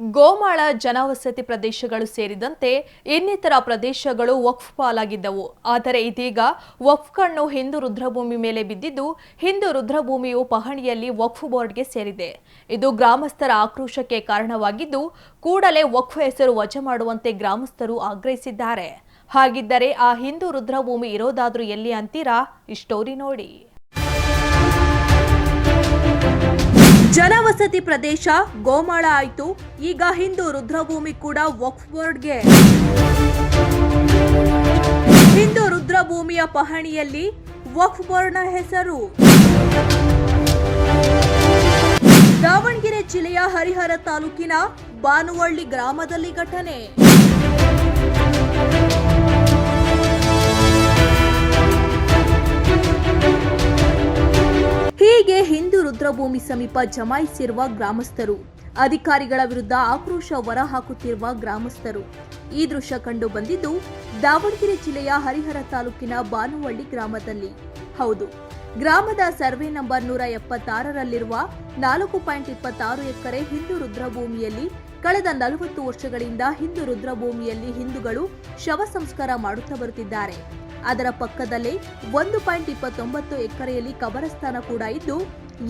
ಗೋಮಾಳ ಜನವಸತಿ ಪ್ರದೇಶಗಳು ಸೇರಿದಂತೆ ಇನ್ನಿತರ ಪ್ರದೇಶಗಳು ವಕ್ಫ್ ಪಾಲಾಗಿದ್ದವು ಆದರೆ ಇದೀಗ ವಕ್ಫ್ ಕಣ್ಣು ಹಿಂದೂ ರುದ್ರಭೂಮಿ ಮೇಲೆ ಬಿದ್ದಿದ್ದು, ಹಿಂದೂ ರುದ್ರಭೂಮಿಯು ಪಹಣಿಯಲ್ಲಿ ವಕ್ಫ್ ಬೋರ್ಡ್ಗೆ ಸೇರಿದೆ. ಇದು ಗ್ರಾಮಸ್ಥರ ಆಕ್ರೋಶಕ್ಕೆ ಕಾರಣವಾಗಿದ್ದು, ಕೂಡಲೇ ವಕ್ಫ್ ಹೆಸರು ವಜಾ ಮಾಡುವಂತೆ ಗ್ರಾಮಸ್ಥರು ಆಗ್ರಹಿಸಿದ್ದಾರೆ. ಹಾಗಿದ್ದರೆ ಆ ಹಿಂದೂ ರುದ್ರಭೂಮಿ ಇರೋದಾದ್ರೂ ಎಲ್ಲಿ ಅಂತೀರಾ? ಈ ಸ್ಟೋರಿ ನೋಡಿ. ಜನವಸತಿ ಪ್ರದೇಶ ಗೋಮಾಳ ಆಯ್ತು. ಈಗ ಹಿಂದೂ ರುದ್ರಭೂಮಿ ಕೂಡ ವಕ್ಫ್ ಬೋರ್ಡ್ಗೆ ಹಿಂದೂ ರುದ್ರಭೂಮಿಯ ಪಹಣಿಯಲ್ಲಿ ವಕ್ಫ್ ಬೋರ್ಡ್ನ ಹೆಸರು. ದಾವಣಗೆರೆ ಜಿಲ್ಲೆಯ ಹರಿಹರ ತಾಲೂಕಿನ ಬಾನುವಳ್ಳಿ ಗ್ರಾಮದಲ್ಲಿ ಘಟನೆ. ಹೀಗೆ ಹಿಂದೂ ರುದ್ರಭೂಮಿ ಸಮೀಪ ಜಮಾಯಿಸಿರುವ ಗ್ರಾಮಸ್ಥರು, ಅಧಿಕಾರಿಗಳ ವಿರುದ್ಧ ಆಕ್ರೋಶ ಹೊರಹಾಕುತ್ತಿರುವ ಗ್ರಾಮಸ್ಥರು. ಈ ದೃಶ್ಯ ಕಂಡು ಬಂದಿದ್ದು, ದಾವಣಗೆರೆ ಜಿಲ್ಲೆಯ ಹರಿಹರ ತಾಲೂಕಿನ ಬಾನುವಳ್ಳಿ ಗ್ರಾಮದಲ್ಲಿ. ಹೌದು, ಗ್ರಾಮದ ಸರ್ವೆ ನಂಬರ್ ನೂರ ಎಪ್ಪತ್ತಾರರಲ್ಲಿರುವ ನಾಲ್ಕು ಪಾಯಿಂಟ್ ಇಪ್ಪತ್ತಾರು ಎಕರೆ ಹಿಂದೂ ರುದ್ರಭೂಮಿಯಲ್ಲಿ ಕಳೆದ ನಲವತ್ತು ವರ್ಷಗಳಿಂದ ಹಿಂದೂ ರುದ್ರಭೂಮಿಯಲ್ಲಿ ಹಿಂದೂಗಳು ಶವ ಸಂಸ್ಕಾರ ಮಾಡುತ್ತಾ ಬರುತ್ತಿದ್ದಾರೆ. ಅದರ ಪಕ್ಕದಲ್ಲೇ ಒಂದು ಪಾಯಿಂಟ್ ಇಪ್ಪತ್ತೊಂಬತ್ತು ಎಕರೆಯಲ್ಲಿ ಕಬರಸ್ಥಾನ ಕೂಡ ಇದ್ದು,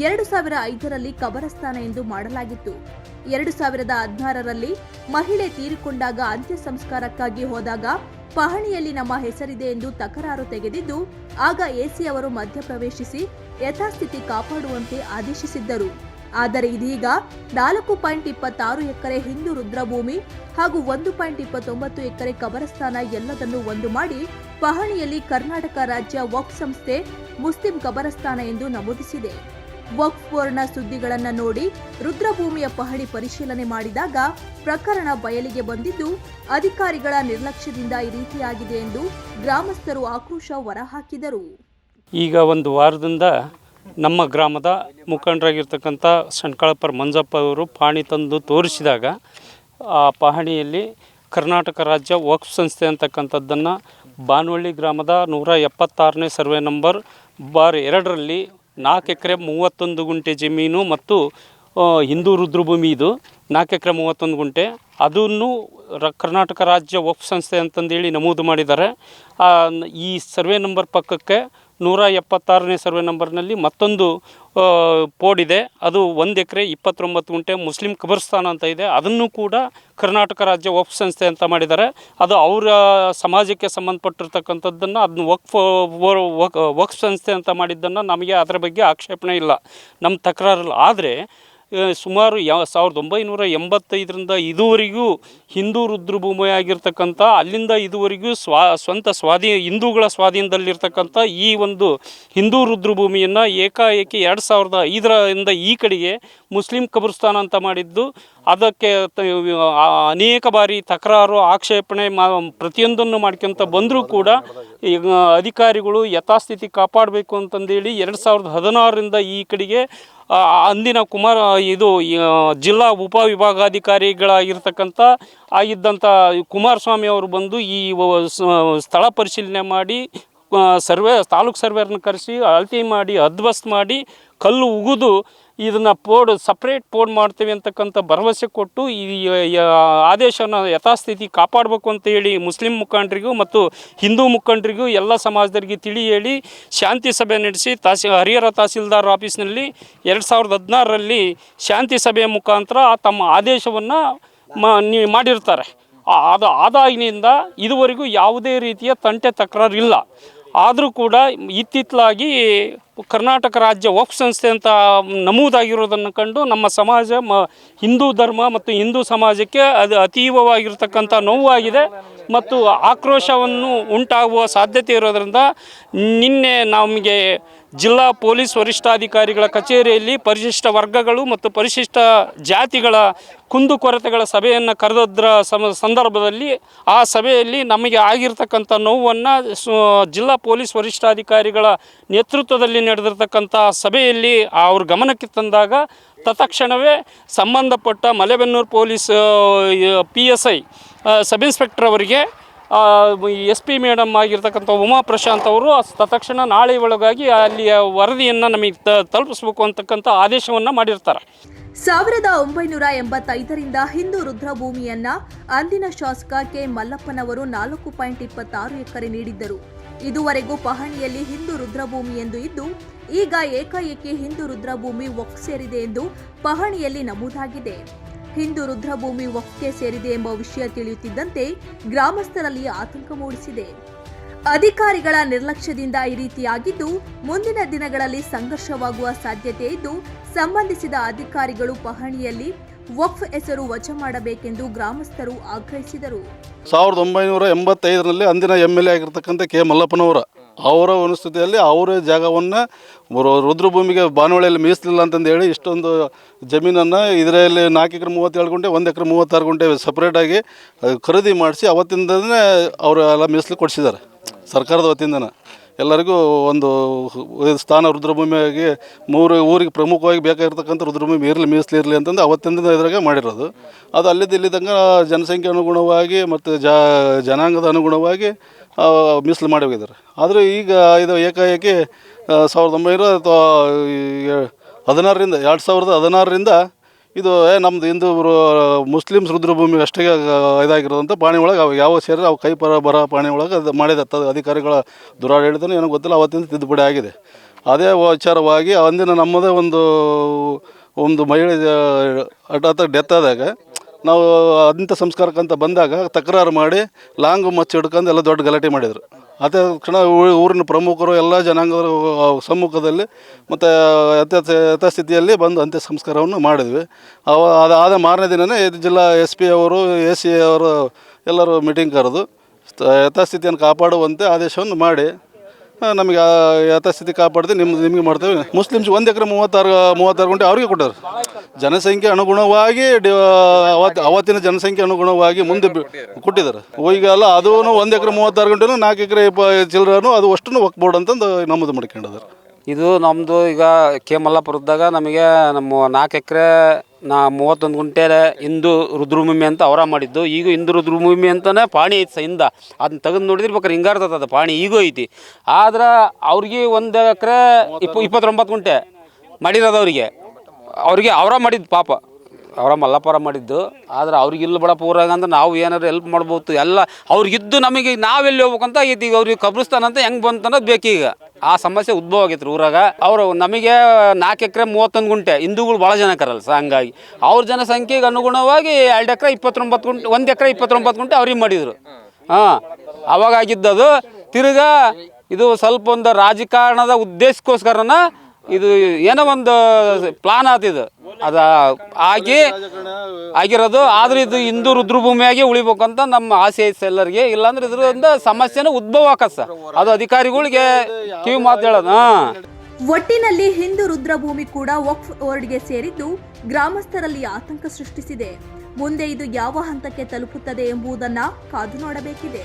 ಎರಡು ಸಾವಿರ ಐದರಲ್ಲಿ ಕಬರಸ್ಥಾನ ಎಂದು ಮಾಡಲಾಗಿತ್ತು. ಎರಡು ಸಾವಿರದ ಹದಿನಾರರಲ್ಲಿ ಮಹಿಳೆ ತೀರಿಕೊಂಡಾಗ ಅಂತ್ಯ ಸಂಸ್ಕಾರಕ್ಕಾಗಿ ಹೋದಾಗ ಪಹಣಿಯಲ್ಲಿ ನಮ್ಮ ಹೆಸರಿದೆ ಎಂದು ತಕರಾರು ತೆಗೆದಿದ್ದು, ಆಗ ಎಸಿ ಅವರು ಮಧ್ಯಪ್ರವೇಶಿಸಿ ಯಥಾಸ್ಥಿತಿ ಕಾಪಾಡುವಂತೆ ಆದೇಶಿಸಿದ್ದರು. ಆದರೆ ಇದೀಗ ನಾಲ್ಕು ಪಾಯಿಂಟ್ ಇಪ್ಪತ್ತಾರು ಎಕರೆ ಹಿಂದೂ ರುದ್ರಭೂಮಿ ಹಾಗೂ ಒಂದು ಪಾಯಿಂಟ್ ಇಪ್ಪತ್ತೊಂಬತ್ತು ಎಕರೆ ಕಬರಸ್ಥಾನ ಎಲ್ಲದನ್ನು ಒಂದು ಮಾಡಿ ಪಹಣಿಯಲ್ಲಿ ಕರ್ನಾಟಕ ರಾಜ್ಯ ವಕ್ಫ್ ಸಂಸ್ಥೆ ಮುಸ್ಲಿಂ ಕಬರಸ್ಥಾನ ಎಂದು ನಮೂದಿಸಿದೆ. ವಕ್ಫ್ ಪೂರ್ಣ ಸುದ್ದಿಗಳನ್ನು ನೋಡಿ ರುದ್ರಭೂಮಿಯ ಪಹಣಿ ಪರಿಶೀಲನೆ ಮಾಡಿದಾಗ ಪ್ರಕರಣ ಬಯಲಿಗೆ ಬಂದಿದ್ದು ಅಧಿಕಾರಿಗಳ ನಿರ್ಲಕ್ಷ್ಯದಿಂದ ಈ ರೀತಿಯಾಗಿದೆ ಎಂದು ಗ್ರಾಮಸ್ಥರು ಆಕ್ರೋಶ ಹೊರಹಾಕಿದರು. ಈಗ ಒಂದು ವಾರದಿಂದ ನಮ್ಮ ಗ್ರಾಮದ ಮುಖಂಡರಾಗಿರ್ತಕ್ಕಂಥ ಸಣ್ಕಾಳಪ್ಪರ್ ಮಂಜಪ್ಪ ಅವರು ಪಹಣಿ ತಂದು ತೋರಿಸಿದಾಗ ಆ ಪಹಣಿಯಲ್ಲಿ ಕರ್ನಾಟಕ ರಾಜ್ಯ ವಕ್ಫ್ ಸಂಸ್ಥೆ ಅಂತಕ್ಕಂಥದ್ದನ್ನು ಬಾನುವಳ್ಳಿ ಗ್ರಾಮದ ನೂರ ಎಪ್ಪತ್ತಾರನೇ ಸರ್ವೆ ನಂಬರ್ ಬಾರ್ ಎರಡರಲ್ಲಿ ನಾಲ್ಕು ಎಕರೆ ಮೂವತ್ತೊಂದು ಗುಂಟೆ ಜಮೀನು ಮತ್ತು ಹಿಂದೂ ರುದ್ರಭೂಮಿ ಇದು. ನಾಲ್ಕು ಎಕರೆ ಮೂವತ್ತೊಂದು ಗುಂಟೆ. ಅದನ್ನು ರ ಕರ್ನಾಟಕ ರಾಜ್ಯ ವಕ್ಫ್ ಸಂಸ್ಥೆ ಅಂತಂದೇಳಿ ನಮೂದು ಮಾಡಿದ್ದಾರೆ. ಈ ಸರ್ವೆ ನಂಬರ್ ಪಕ್ಕಕ್ಕೆ ನೂರ ಎಪ್ಪತ್ತಾರನೇ ಸರ್ವೆ ನಂಬರ್ನಲ್ಲಿ ಮತ್ತೊಂದು ಆ, ಪೋಡ್ ಇದೆ. ಅದು ಒಂದು ಎಕರೆ ಇಪ್ಪತ್ತೊಂಬತ್ತು ಗುಂಟೆ ಮುಸ್ಲಿಂ ಕಬರ್ಸ್ತಾನ ಅಂತ ಇದೆ. ಅದನ್ನು ಕೂಡ ಕರ್ನಾಟಕ ರಾಜ್ಯ ವಕ್ಫ್ ಸಂಸ್ಥೆ ಅಂತ ಮಾಡಿದ್ದಾರೆ. ಅದು ಅವರ ಸಮಾಜಕ್ಕೆ ಸಂಬಂಧಪಟ್ಟಿರ್ತಕ್ಕಂಥದ್ದನ್ನು ಅದನ್ನು ವಕ್ಫ್ ವಕ್- ವಕ್ಫ್ ಸಂಸ್ಥೆ ಅಂತ ಮಾಡಿದ್ದನ್ನು ನಮಗೆ ಅದರ ಬಗ್ಗೆ ಆಕ್ಷೇಪಣೆ ಇಲ್ಲ. ನಮ್ಮ ತಕರಾರಲ್ಲ. ಆದರೆ ಸುಮಾರು ಯಾವ ಸಾವಿರದ ಒಂಬೈನೂರ ಎಂಬತ್ತೈದರಿಂದ ಇದುವರೆಗೂ ಹಿಂದೂ ರುದ್ರಭೂಮಿಯಾಗಿರ್ತಕ್ಕಂಥ, ಅಲ್ಲಿಂದ ಇದುವರೆಗೂ ಸ್ವಾ, ಸ್ವಂತ ಸ್ವಾಧೀನ, ಹಿಂದೂಗಳ ಸ್ವಾಧೀನದಲ್ಲಿರ್ತಕ್ಕಂಥ ಈ ಒಂದು ಹಿಂದೂ ರುದ್ರಭೂಮಿಯನ್ನು ಏಕಾಏಕಿ ಎರಡು ಸಾವಿರದ ಐದರಿಂದ ಈ ಕಡೆಗೆ ಮುಸ್ಲಿಂ ಕಬ್ರಸ್ತಾನ ಅಂತ ಮಾಡಿದ್ದು. ಅದಕ್ಕೆ ಅನೇಕ ಬಾರಿ ತಕರಾರು, ಆಕ್ಷೇಪಣೆ ಮಾ, ಪ್ರತಿಯೊಂದನ್ನು ಮಾಡ್ಕೊಂತ ಬಂದರೂ ಕೂಡ ಅಧಿಕಾರಿಗಳು ಯಥಾಸ್ಥಿತಿ ಕಾಪಾಡಬೇಕು ಅಂತಂದೇಳಿ ಎರಡು ಸಾವಿರದ ಹದಿನಾರರಿಂದ ಈ ಕಡೆಗೆ ಅಂದಿನ ಕುಮಾರ ಇದು ಜಿಲ್ಲಾ ಉಪವಿಭಾಗಾಧಿಕಾರಿಗಳಾಗಿರ್ತಕ್ಕಂಥ ಆಗಿದ್ದಂಥ ಕುಮಾರಸ್ವಾಮಿ ಅವರು ಬಂದು ಈ ಸ್ಥಳ ಪರಿಶೀಲನೆ ಮಾಡಿ ಸರ್ವೆ, ತಾಲೂಕು ಸರ್ವೇರನ್ನ ಕರೆಸಿ, ಅಳತೆ ಮಾಡಿ ಅದ್ವಸ್ತ್ ಮಾಡಿ, ಕಲ್ಲು ಉಗಿದು, ಇದನ್ನು ಪೋಡ್, ಸಪ್ರೇಟ್ ಪೋಡ್ ಮಾಡ್ತೀವಿ ಅಂತಕ್ಕಂಥ ಭರವಸೆ ಕೊಟ್ಟು ಈ ಆದೇಶನ ಯಥಾಸ್ಥಿತಿ ಕಾಪಾಡಬೇಕು ಅಂತ ಹೇಳಿ ಮುಸ್ಲಿಂ ಮುಖಂಡರಿಗೂ ಮತ್ತು ಹಿಂದೂ ಮುಖಂಡರಿಗೂ ಎಲ್ಲ ಸಮಾಜದವರಿಗೆ ತಿಳಿ ಹೇಳಿ ಶಾಂತಿ ಸಭೆ ನಡೆಸಿ, ತಹಸಿ, ಹರಿಹರ ತಹಸೀಲ್ದಾರ್ ಆಫೀಸ್ನಲ್ಲಿ ಎರಡು ಸಾವಿರದ ಹದಿನಾರರಲ್ಲಿ ಶಾಂತಿ ಸಭೆಯ ಮುಖಾಂತರ ತಮ್ಮ ಆದೇಶವನ್ನು ಮಾಡಿರ್ತಾರೆ. ಅದು ಆದಾಗಿನಿಂದ ಇದುವರೆಗೂ ಯಾವುದೇ ರೀತಿಯ ತಂಟೆ ತಕರಾರು ಇಲ್ಲ ಆದರೂ ಕೂಡ ಇತ್ತಿತ್ತಲಾಗಿ ಕರ್ನಾಟಕ ರಾಜ್ಯ ವಕ್ಫ್ ಸಂಸ್ಥೆ ಅಂತ ನಮೂದಾಗಿರೋದನ್ನು ಕಂಡು ನಮ್ಮ ಸಮಾಜ ಮ ಹಿಂದೂ ಧರ್ಮ ಮತ್ತು ಹಿಂದೂ ಸಮಾಜಕ್ಕೆ ಅದು ಅತೀವವಾಗಿರ್ತಕ್ಕಂಥ ನೋವಾಗಿದೆ. ಮತ್ತು ಆಕ್ರೋಶವನ್ನು ಉಂಟಾಗುವ ಸಾಧ್ಯತೆ ಇರೋದರಿಂದ ನಿನ್ನೆ ನಮಗೆ ಜಿಲ್ಲಾ ಪೊಲೀಸ್ ವರಿಷ್ಠಾಧಿಕಾರಿಗಳ ಕಚೇರಿಯಲ್ಲಿ ಪರಿಶಿಷ್ಟ ವರ್ಗಗಳು ಮತ್ತು ಪರಿಶಿಷ್ಟ ಜಾತಿಗಳ ಕುಂದುಕೊರತೆಗಳ ಸಭೆಯನ್ನು ಕರೆದದ್ರ ಸಂದರ್ಭದಲ್ಲಿ ಆ ಸಭೆಯಲ್ಲಿ ನಮಗೆ ಆಗಿರ್ತಕ್ಕಂಥ ನೋವನ್ನು ಜಿಲ್ಲಾ ಪೊಲೀಸ್ ವರಿಷ್ಠಾಧಿಕಾರಿಗಳ ನೇತೃತ್ವದಲ್ಲಿ ನಡೆದಿರ್ತಕ್ಕಂಥ ಸಭೆಯಲ್ಲಿ ಅವ್ರ ಗಮನಕ್ಕೆ ತಂದಾಗ ತತ್ಕ್ಷಣವೇ ಸಂಬಂಧಪಟ್ಟ Malebennur police P S I sub inspector ಅವರಿಗೆ ಎಸ್ ಪಿ ಮೇಡಮ್ ಆಗಿರ್ತಕ್ಕಂಥ ಉಮಾ ಪ್ರಶಾಂತ್ ಅವರು ತತ್ಕ್ಷಣ ನಾಳೆ ಒಳಗಾಗಿ ಅಲ್ಲಿಯ ವರದಿಯನ್ನು ನಮಗೆ ತಲುಪಿಸ್ಬೇಕು ಅಂತಕ್ಕಂಥ ಆದೇಶವನ್ನು ಮಾಡಿರ್ತಾರೆ. ಸಾವಿರದ ಒಂಬೈನೂರ ಎಂಬತ್ತೈದರಿಂದ ಹಿಂದೂ ರುದ್ರಭೂಮಿಯನ್ನ ಅಂದಿನ ಶಾಸಕ ಕೆ ಮಲ್ಲಪ್ಪನವರು ನಾಲ್ಕು ಪಾಯಿಂಟ್ ಇಪ್ಪತ್ತಾರು ಎಕರೆ ನೀಡಿದ್ದರು. ಇದುವರೆಗೂ ಪಹಣಿಯಲ್ಲಿ ಹಿಂದೂ ರುದ್ರಭೂಮಿ ಎಂದು ಇದ್ದು, ಈಗ ಏಕಾಏಕಿ ಹಿಂದೂ ರುದ್ರಭೂಮಿ ಒಕ್ ಸೇರಿದೆ ಎಂದು ಪಹಣಿಯಲ್ಲಿ ನಮೂದಾಗಿದೆ. ಹಿಂದೂ ರುದ್ರಭೂಮಿ ಒಕ್ಕೆ ಸೇರಿದೆ ಎಂಬ ವಿಷಯ ತಿಳಿಯುತ್ತಿದ್ದಂತೆ ಗ್ರಾಮಸ್ಥರಲ್ಲಿ ಆತಂಕ ಮೂಡಿಸಿದೆ. ಅಧಿಕಾರಿಗಳ ನಿರ್ಲಕ್ಷ್ಯದಿಂದ ಈ ರೀತಿಯಾಗಿದ್ದು, ಮುಂದಿನ ದಿನಗಳಲ್ಲಿ ಸಂಘರ್ಷವಾಗುವ ಸಾಧ್ಯತೆ ಇದ್ದು, ಸಂಬಂಧಿಸಿದ ಅಧಿಕಾರಿಗಳು ಪಹಣಿಯಲ್ಲಿ ವಕ್ಫ್ ಹೆಸರು ವಜಾ ಮಾಡಬೇಕೆಂದು ಗ್ರಾಮಸ್ಥರು ಆಗ್ರಹಿಸಿದರು. ಸಾವಿರದ ಒಂಬೈನೂರ ಎಂಬತ್ತೈದರಲ್ಲಿ ಅಂದಿನ ಎಂ ಎಲ್ ಎ ಆಗಿರ್ತಕ್ಕಂಥ ಕೆ ಮಲ್ಲಪ್ಪನವರ, ಅವರ ಅನುಸ್ಥಿತಿಯಲ್ಲಿ ಅವರ ಜಾಗವನ್ನು ರುದ್ರಭೂಮಿಗೆ ಭಾನುವಳಿಯಲ್ಲಿ ಮೀಸಲಿಲ್ಲ ಅಂತಂದು ಹೇಳಿ ಇಷ್ಟೊಂದು ಜಮೀನನ್ನು ಇದರಲ್ಲಿ ನಾಲ್ಕು ಎಕರೆ ಮೂವತ್ತೇಳು ಗುಂಟೆ, ಒಂದು ಎಕರೆ ಮೂವತ್ತಾರು ಗುಂಟೆ ಸಪ್ರೇಟಾಗಿ ಖರೀದಿ ಮಾಡಿಸಿ ಅವತ್ತಿಂದನೇ ಅವರು ಎಲ್ಲ ಮೀಸಲು ಕೊಡಿಸಿದ್ದಾರೆ. ಸರ್ಕಾರದ ವತಿಯಿಂದನೇ ಎಲ್ಲರಿಗೂ ಒಂದು ಸ್ಥಾನ ರುದ್ರಭೂಮಿಯಾಗಿ ಮೂರು ಊರಿಗೆ ಪ್ರಮುಖವಾಗಿ ಬೇಕಾಗಿರ್ತಕ್ಕಂಥ ರುದ್ರಭೂಮಿ ಇರಲಿ, ಮೀಸಲಿರಲಿ ಅಂತಂದು ಅವತ್ತಿಂದ ಇದ್ರಾಗೆ ಮಾಡಿರೋದು. ಅದು ಅಲ್ಲಿದ್ದು ಇಲ್ಲಿ ತನಕ ಜನಸಂಖ್ಯೆ ಅನುಗುಣವಾಗಿ ಮತ್ತು ಜನಾಂಗದ ಅನುಗುಣವಾಗಿ ಮೀಸಲು ಮಾಡಿ ಹೋಗಿದ್ದಾರೆ. ಆದರೆ ಈಗ ಇದು ಏಕಾಏಕಿ ಸಾವಿರದ ಒಂಬೈನೂರ ಅಥವಾ ಹದಿನಾರರಿಂದ, ಎರಡು ಸಾವಿರದ ಹದಿನಾರರಿಂದ ಇದು, ಏ ನಮ್ಮದು ಹಿಂದೂ ಮುಸ್ಲಿಮ್ಸ್ ರುದ್ರಭೂಮಿಗೆ ಅಷ್ಟೇ ಇದಾಗಿರೋದಂತ ಪಾಣಿ ಒಳಗೆ ಅವು ಯಾವ ಸೇರಿ ಅವು ಕೈ ಪರ ಬರ ಪಾಣಿ ಒಳಗೆ ಅದು ಮಾಡಿದ. ಅಧಿಕಾರಿಗಳ ದುರಾಡಳಿತನೂ ಏನೋ ಗೊತ್ತಿಲ್ಲ, ಅವತ್ತಿಂದ ತಿದ್ದುಪಡಿ ಆಗಿದೆ. ಅದೇ ವಿಚಾರವಾಗಿ ಅಂದಿನ ನಮ್ಮದೇ ಒಂದು ಒಂದು ಮಹಿಳೆ ಹಠಾತ್ ಡೆತ್ ಆದಾಗ ನಾವು ಅಂಥ ಸಂಸ್ಕಾರಕ್ಕಂತ ಬಂದಾಗ ತಕರಾರು ಮಾಡಿ ಲಾಂಗು ಮಚ್ಚಿ ಹಿಡ್ಕೊಂಡು ಎಲ್ಲ ದೊಡ್ಡ ಗಲಾಟೆ ಮಾಡಿದರು. ಅದೇ ಕ್ಷಣ ಊರಿನ ಪ್ರಮುಖರು ಎಲ್ಲ ಜನಾಂಗದ ಸಮ್ಮುಖದಲ್ಲಿ ಮತ್ತು ಯಥ ಯಥಾಸ್ಥಿತಿಯಲ್ಲಿ ಬಂದು ಅಂತ್ಯ ಸಂಸ್ಕಾರವನ್ನು ಮಾಡಿದ್ವಿ. ಅವ ಅದಾದ ಮಾರನೇ ದಿನವೇ ಜಿಲ್ಲಾ ಎಸ್ ಪಿ ಅವರು, ಎ ಸಿ ಅವರು ಎಲ್ಲರೂ ಮೀಟಿಂಗ್ ಕರೆದು ಸ್ಥ- ಯಥಾಸ್ಥಿತಿಯನ್ನು ಕಾಪಾಡುವಂತೆ ಆದೇಶವನ್ನು ಮಾಡಿ. ನಮಗೆ ಯಥಾಸ್ಥಿತಿ ಕಾಪಾಡಿದೆ ನಿಮ್ದು ನಿಮಗೆ ಮಾಡ್ತೇವೆ. ಮುಸ್ಲಿಮ್ಸ್ ಒಂದು ಎಕರೆ ಮೂವತ್ತಾರು ಮೂವತ್ತಾರು ಗಂಟೆ ಅವ್ರಿಗೆ ಕೊಟ್ಟರು ಜನಸಂಖ್ಯೆ ಅನುಗುಣವಾಗಿ ಅವತ್ತು ಅವತ್ತಿನ ಜನಸಂಖ್ಯೆ ಅನುಗುಣವಾಗಿ ಮುಂದೆ ಕೊಟ್ಟಿದ್ದಾರೆ. ಈಗ ಅಲ್ಲ ಅದೂ ಒಂದು ಎಕರೆ ಮೂವತ್ತಾರು ಗಂಟೆನೂ ನಾಲ್ಕು ಎಕರೆ ಚಿಲ್ಲರನು ಅದು ಅಷ್ಟು ಒಕ್ ಬೋರ್ಡ್ ಅಂತಂದು ನಮ್ಮದು ಮಾಡ್ಕೊಂಡಿದ್ದಾರೆ ಇದು ನಮ್ಮದು ಈಗ ಕೆ ಮಲ್ಲಾಪುರದಾಗ ನಮಗೆ ನಮ್ಮ ನಾಲ್ಕು ಎಕರೆ ನಾ ಮೂವತ್ತೊಂದು ಗುಂಟೆ ಹಿಂದೂ ರುದ್ರಭೂಮಿ ಅಂತ ಅವರ ಮಾಡಿದ್ದು. ಈಗ ಹಿಂದೂ ರುದ್ರಭೂಮಿ ಅಂತಲೇ ಪಾಣಿ ಐತಿ ಸ ಅದನ್ನ ತೆಗೆದು ನೋಡಿದ್ರೆ ಬೇಕಾರೆ ಹಿಂಗಾರ್ತದ ಅದು ಪಾಣಿ, ಈಗೂ ಐತಿ. ಆದ್ರೆ ಅವ್ರಿಗೆ ಒಂದು ಎಕರೆ ಇಪ್ಪ ಇಪ್ಪತ್ತೊಂಬತ್ತು ಗುಂಟೆ ಮಾಡಿರೋದು ಅವರಿಗೆ. ಅವ್ರಿಗೆ ಅವರ ಮಾಡಿದ್ದು ಪಾಪ. ಅವರ ಮಲ್ಲಪ್ಪರ ಮಾಡಿದ್ದು. ಆದ್ರೆ ಅವ್ರಿಗೆ ಇಲ್ಲ ಬಿಡಪ್ಪ ಊರಾಗ ಅಂದ್ರೆ ನಾವು ಏನಾರು ಹೆಲ್ಪ್ ಮಾಡ್ಬೋದು. ಎಲ್ಲ ಅವ್ರಿಗಿದ್ದು ನಮಗೆ ನಾವೆಲ್ಲಿ ಹೋಗ್ಬೇಕಂತ ಐತಿ. ಈಗ ಅವ್ರಿಗೆ ಕಬ್ರಿಸ್ತಾನ ಅಂತ ಹೆಂಗೆ ಬಂತ ಅನ್ನೋದು ಬೇಕೀಗ ಆ ಸಮಸ್ಯೆ ಉದ್ಭವ ಆಗೈತೆ ರೀ ಊರಾಗ. ಅವರು ನಮಗೆ ನಾಲ್ಕು ಎಕರೆ ಮೂವತ್ತೊಂದು ಗುಂಟೆ, ಹಿಂದೂಗಳು ಭಾಳ ಜನ ಕರಲ್ಲ ಸರ್ ಹಂಗಾಗಿ. ಅವ್ರ ಜನಸಂಖ್ಯೆಗೆ ಅನುಗುಣವಾಗಿ ಎರಡು ಎಕರೆ ಇಪ್ಪತ್ತೊಂಬತ್ತು ಗುಂಟೆ, ಒಂದು ಎಕರೆ ಇಪ್ಪತ್ತೊಂಬತ್ತು ಗುಂಟೆ ಅವ್ರಿಗೆ ಮಾಡಿದರು. ಹಾಂ, ಅವಾಗ ಆಗಿದ್ದದು ತಿರ್ಗಾ ಇದು ಸ್ವಲ್ಪ ಒಂದು ರಾಜಕಾರಣದ ಉದ್ದೇಶಕ್ಕೋಸ್ಕರನ ಇದು ಏನೋ ಒಂದು ಪ್ಲಾನ್ ಆತಿದು ಅದ ಆಗಿ ಆಗಿರೋದು. ಆದ್ರೆ ಇದು ಹಿಂದೂ ರುದ್ರಭೂಮಿಯಾಗಿ ಅಂತ ನಮ್ಮ ಆಸೆ ಐತೆ ಎಲ್ಲರಿಗೆ. ಇಲ್ಲಾಂದ್ರೆ ಇದರಿಂದ ಸಮಸ್ಯೆನ ಉದ್ಭವ ಆಕತ್ ಸರ್. ಅದು ಅಧಿಕಾರಿಗಳಿಗೆ ಕಿವಿ ಮಾತು ಹೇಳೋದು. ಒಟ್ಟಿನಲ್ಲಿ ಹಿಂದೂ ರುದ್ರಭೂಮಿ ಕೂಡ ವಕ್ಫ್ ಬೋರ್ಡ್ಗೆ ಸೇರಿದ್ದು ಗ್ರಾಮಸ್ಥರಲ್ಲಿ ಆತಂಕ ಸೃಷ್ಟಿಸಿದೆ. ಮುಂದೆ ಇದು ಯಾವ ಹಂತಕ್ಕೆ ತಲುಪುತ್ತದೆ ಎಂಬುದನ್ನ ಕಾದು ನೋಡಬೇಕಿದೆ.